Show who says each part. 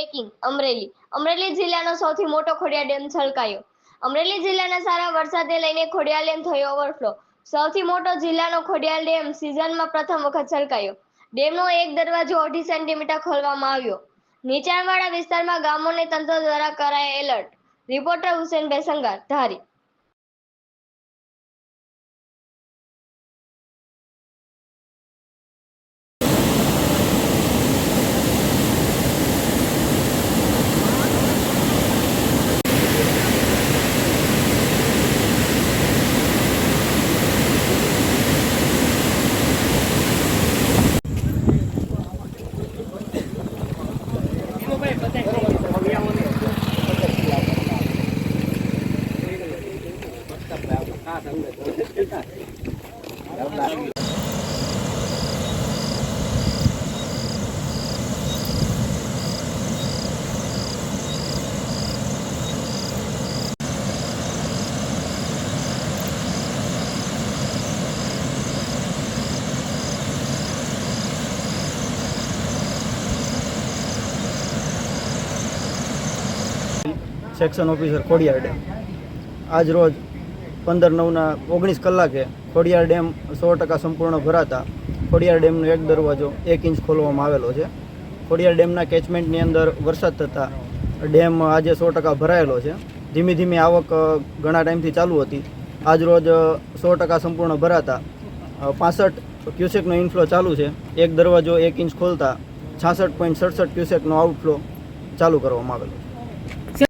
Speaker 1: એક અમરેલી. અમરેલી જિલ્લાનો સૌથી મોટો ખોડિયા ડેમ છલકાયો. અમરેલી જિલ્લાના સારા વરસાદને લઈને ખોડિયાર ડેમ થયો ઓવરફ્લો. સૌથી મોટો જિલ્લાનો ખોડિયાલ ડેમ સિઝનમાં પ્રથમ વખત છલકાયો. ડેમનો એક દરવાજો અઢી સેન્ટીમીટર ખોલવામાં આવ્યો. નીચાણવાળા વિસ્તારમાં ગામોને તંત્ર દ્વારા કરાયા એલર્ટ. રિપોર્ટર હુસેન બેસંગાર, ધારી.
Speaker 2: હા સેક્શન ઓફિસર ખોડિયાર ડેમ. આજ રોજ પંદર નવના ઓગણીસ કલાકે ખોડિયાર ડેમ સો ટકા સંપૂર્ણ ભરાતા ખોડિયાર ડેમનો એક દરવાજો એક ઇંચ ખોલવામાં આવેલો છે. ખોડિયાર ડેમના કેચમેન્ટની અંદર વરસાદ થતાં ડેમ આજે સો ટકા ભરાયેલો છે. ધીમી ધીમી આવક ઘણા ટાઈમથી ચાલુ હતી. આજ રોજ સો ટકા સંપૂર્ણ ભરાતા પાસઠ ક્યુસેકનો ઇનફ્લો ચાલુ છે. એક દરવાજો એક ઇંચ ખોલતા છાસઠ પોઈન્ટ સડસઠ ક્યુસેકનો આઉટફ્લો ચાલુ કરવામાં આવેલો છે.